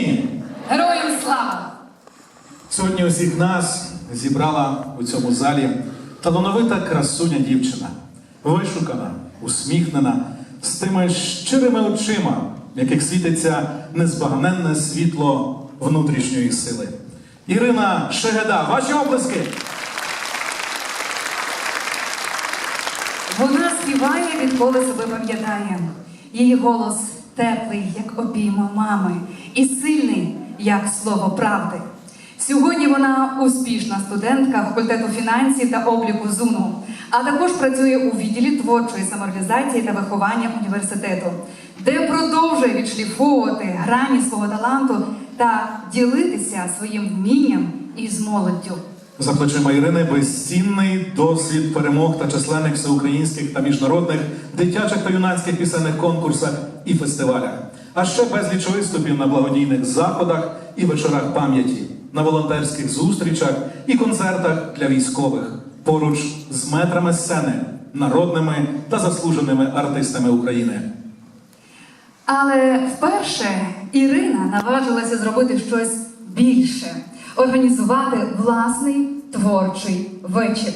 Україні! Героям слава! Сьогодні усіх нас зібрала у цьому залі талановита красуня дівчина, вишукана, усміхнена, з тими щирими очима, в яких світиться незбагненне світло внутрішньої сили. Ірина Шегеда, ваші оплески! Вона співає, відколи себе пам'ятає. Її голос теплий, як обійма мами, і сильний, як слово правди. Сьогодні вона успішна студентка факультету фінансів та обліку ЗУНу, а також працює у відділі творчої самореалізації та виховання університету, де продовжує відшліфовувати грані свого таланту та ділитися своїм вмінням із молоддю. За плечима Ірини безцінний досвід перемог та численних всеукраїнських та міжнародних дитячих та юнацьких пісенних конкурсах і фестивалях, а ще безліч виступів на благодійних заходах і вечорах пам'яті, на волонтерських зустрічах і концертах для військових, поруч з метрами сцени, народними та заслуженими артистами України. Але вперше Ірина наважилася зробити щось більше організувати власний творчий вечір.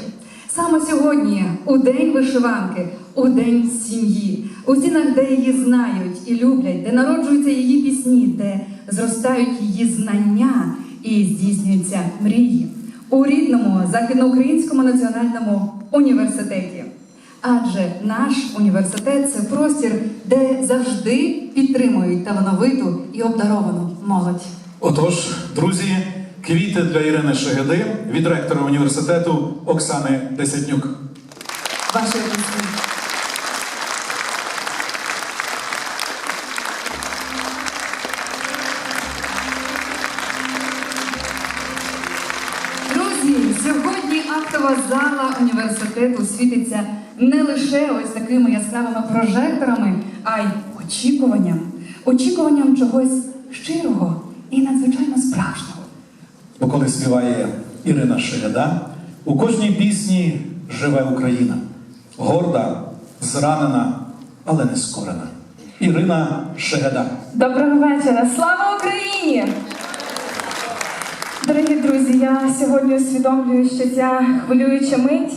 Саме сьогодні, у день вишиванки, у день сім'ї, у стінах, де її знають і люблять, де народжуються її пісні, де зростають її знання і здійснюються мрії у рідному західноукраїнському національному університеті. Адже наш університет це простір, де завжди підтримують талановиту і обдаровану молодь. Отож, друзі, Квіти для Ірини Шегеди від ректора університету Оксани Десятнюк. Ваші пісні. Друзі, сьогодні актова зала університету світиться не лише ось такими яскравими прожекторами, а й очікуванням, очікуванням чогось. Коли співає Ірина Шеляда, у кожній пісні живе Україна. Горда, зранена, але не скорена. Ірина Шеляда. Доброго вечора! Слава Україні! Дорогі друзі, я сьогодні усвідомлюю, що ця хвилююча мить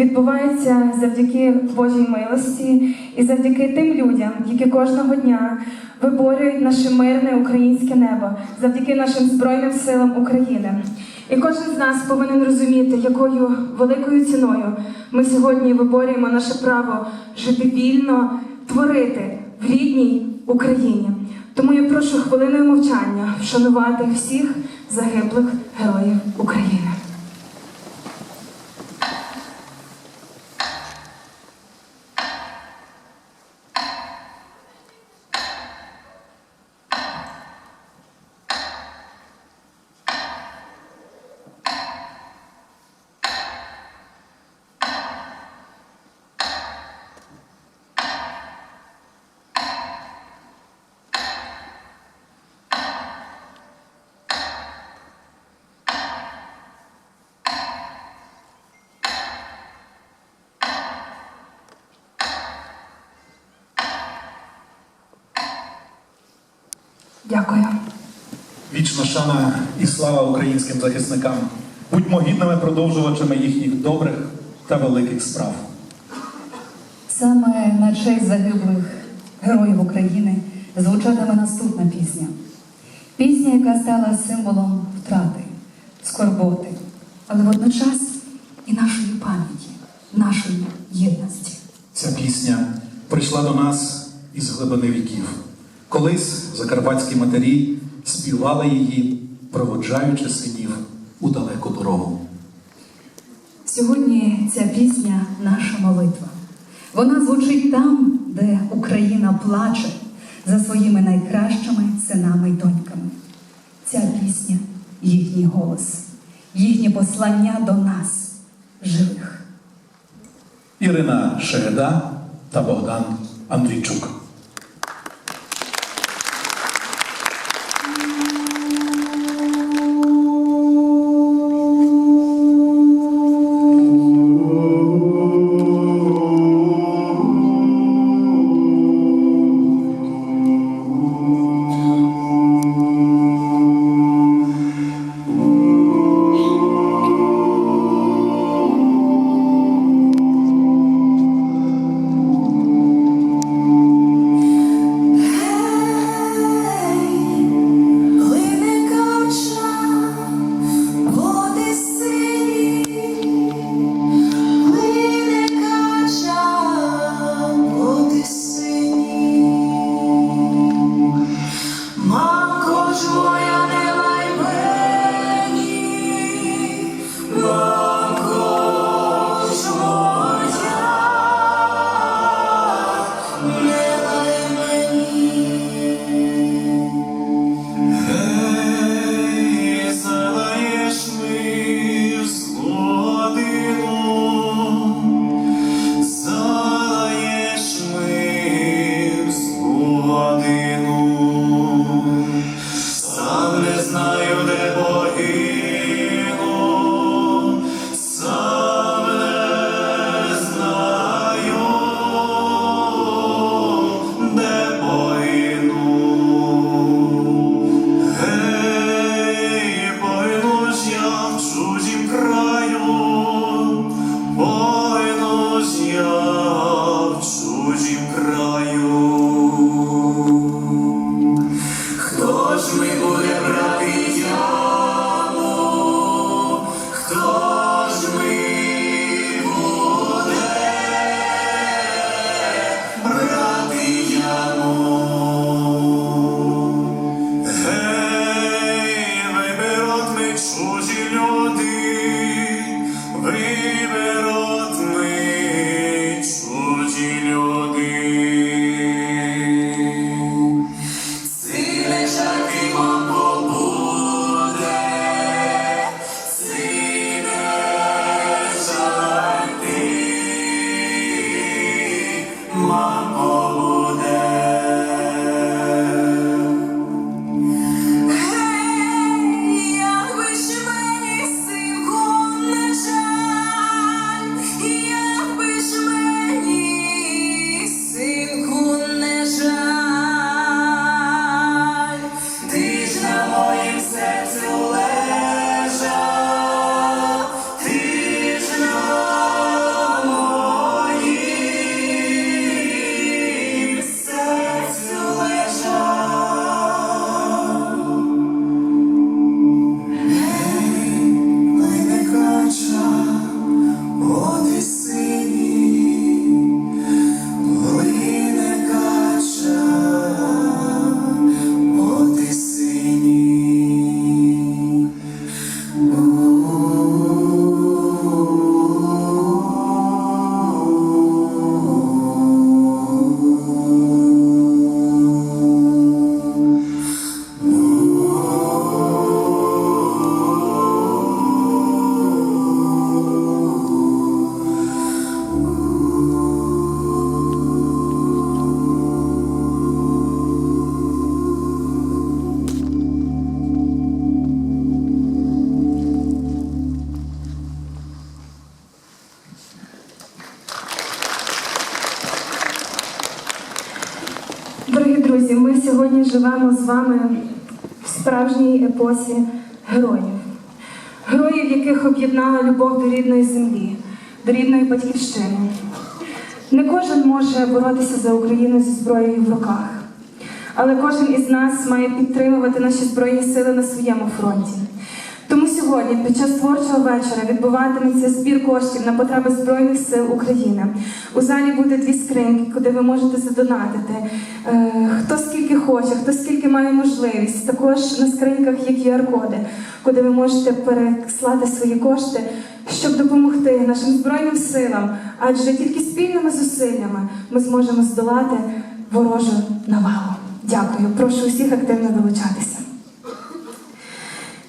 відбувається завдяки Божій милості і завдяки тим людям, які кожного дня виборюють наше мирне українське небо, завдяки нашим Збройним силам України. І кожен з нас повинен розуміти, якою великою ціною ми сьогодні виборюємо наше право жити вільно, творити в рідній Україні. Тому я прошу хвилиною мовчання вшанувати всіх загиблих героїв України. Дякую. Вічна шана і слава українським захисникам. Будьмо гідними продовжувачами їхніх добрих та великих справ. Саме на честь загиблих героїв України звучатиме наступна пісня. Пісня, яка стала символом втрати, скорботи, але водночас і нашої пам'яті, нашої єдності. Ця пісня прийшла до нас із глибини віків. Колись закарпатські матері співали її, проводжаючи синів у далеку дорогу. Сьогодні ця пісня наша молитва. Вона звучить там, де Україна плаче за своїми найкращими синами й доньками. Ця пісня їхній голос, їхнє послання до нас, живих. Ірина Шереда та Богдан Андрійчук. Справжній епосі героїв. Героїв, яких об'єднала любов до рідної землі, до рідної батьківщини. Не кожен може боротися за Україну зі зброєю в руках, але кожен із нас має підтримувати наші збройні сили на своєму фронті. Сьогодні, під час творчого вечора, відбуватиметься збір коштів на потреби Збройних сил України. У залі буде дві скриньки, куди ви можете задонатити. Е, хто скільки хоче, хто скільки має можливість. Також на скриньках є QR-коди, куди ви можете переслати свої кошти, щоб допомогти нашим збройним силам. Адже тільки спільними зусиллями ми зможемо здолати ворожу навалу. Дякую. Прошу усіх активно долучатися.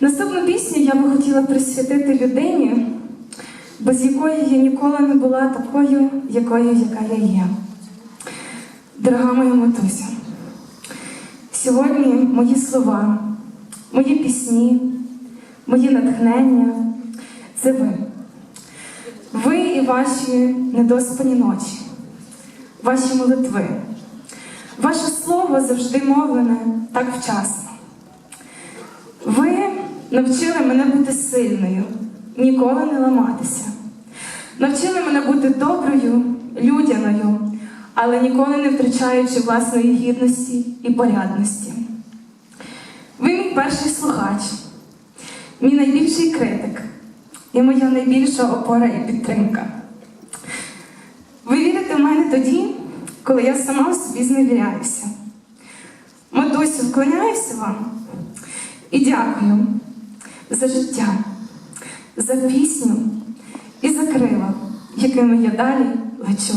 Наступну пісню я би хотіла присвятити людині, без якої я ніколи не була такою, якою, яка я є. Дорога моя матуся, сьогодні мої слова, мої пісні, мої натхнення це ви. Ви і ваші недоспані ночі, ваші молитви. Ваше слово завжди мовлене так вчасно. Ви навчили мене бути сильною, ніколи не ламатися. Навчили мене бути доброю, людяною, але ніколи не втрачаючи власної гідності і порядності. Ви мій перший слухач, мій найбільший критик і моя найбільша опора і підтримка. Ви вірите в мене тоді, коли я сама в собі зневіряюся. Матусю, вклоняюся вам і дякую за життя, за пісню і за крила, якими я далі лечу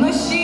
no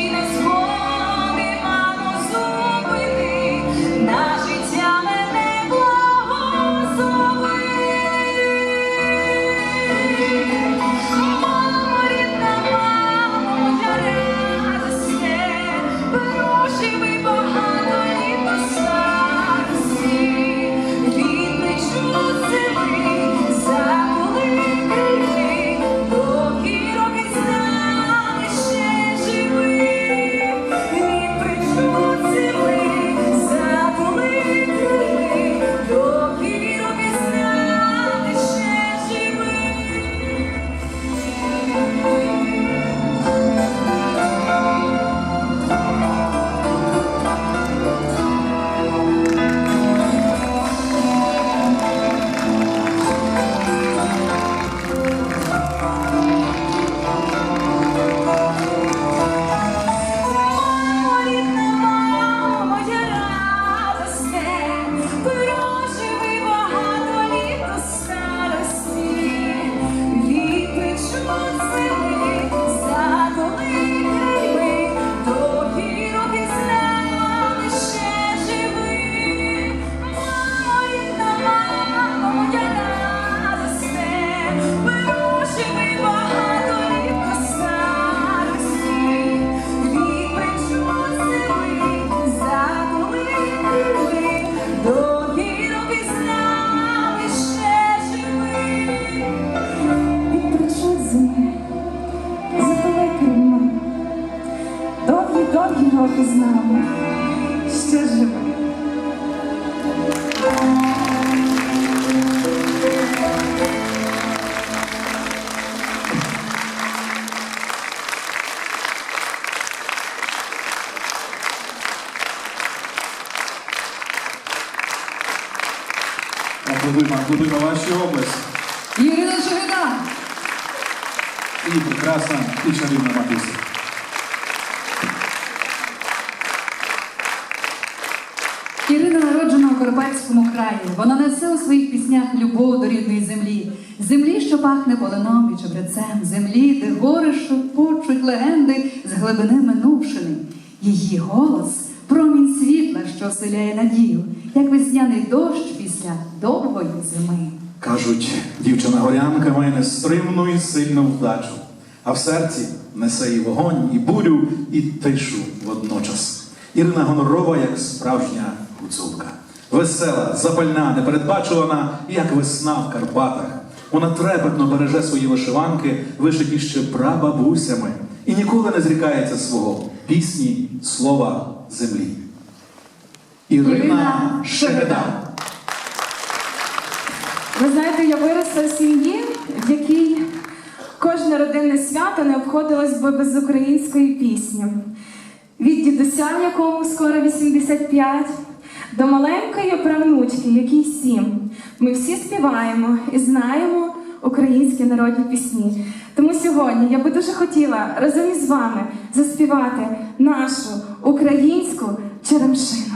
пахне полином і чебрецем, землі, де гори шепочуть легенди з глибини минувшини. Її голос промінь світла, що вселяє надію, як весняний дощ після довгої зими. Кажуть, дівчина горянка має нестримну і сильну вдачу, а в серці несе і вогонь, і бурю, і тишу водночас. Ірина гонорова, як справжня гуцулка. Весела, запальна, непередбачувана, як весна в Карпатах. Вона трепетно береже свої вишиванки, вишиті ще прабабусями, і ніколи не зрікається свого пісні, слова, землі. Ірина Шереда. Ви знаєте, я виросла в сім'ї, в якій кожне родинне свято не обходилось би без української пісні. Від дідуся, якому скоро 85, до маленької правнучки, якій сім, Ми всі співаємо і знаємо українські народні пісні. Тому сьогодні я би дуже хотіла разом із вами заспівати нашу українську черемшину.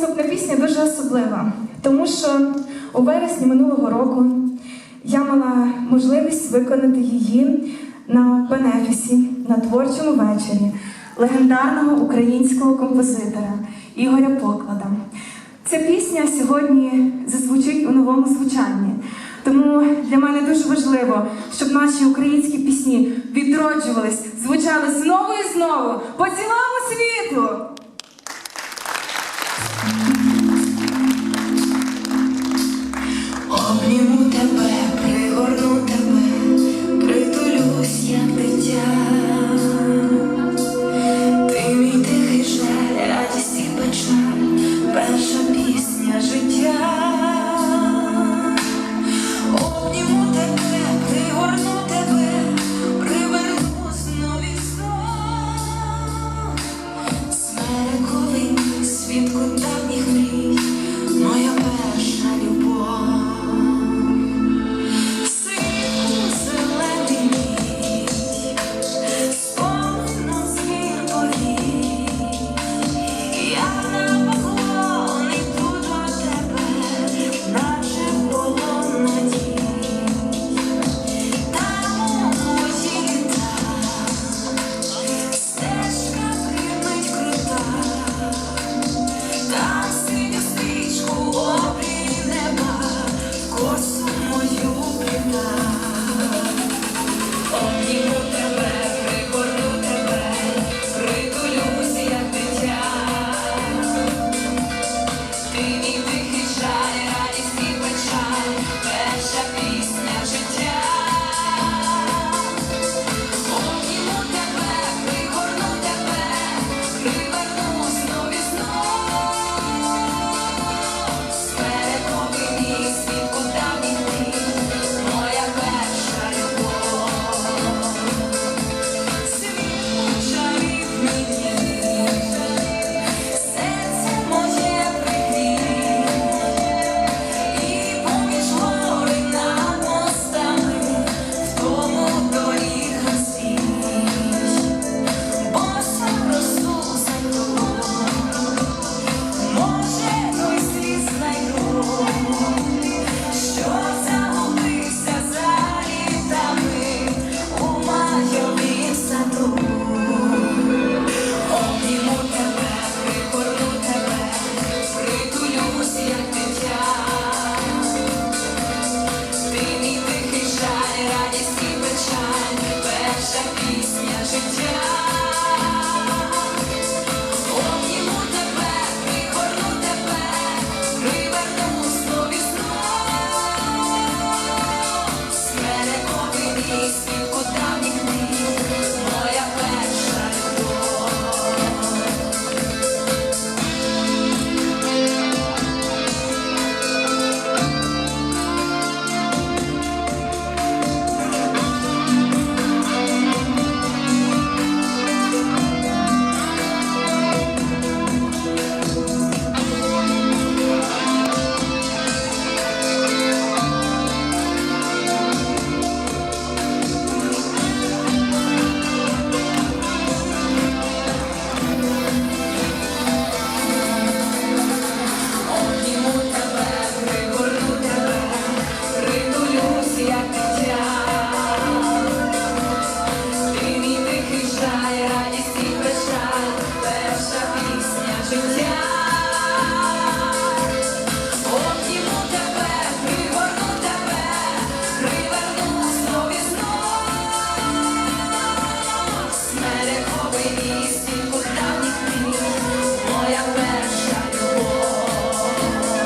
Наступна пісня дуже особлива, тому що у вересні минулого року я мала можливість виконати її на бенефісі на творчому вечорі легендарного українського композитора Ігоря Поклада. Ця пісня сьогодні зазвучить у новому звучанні. Тому для мене дуже важливо, щоб наші українські пісні відроджувались, звучали знову і знову по цілому світу.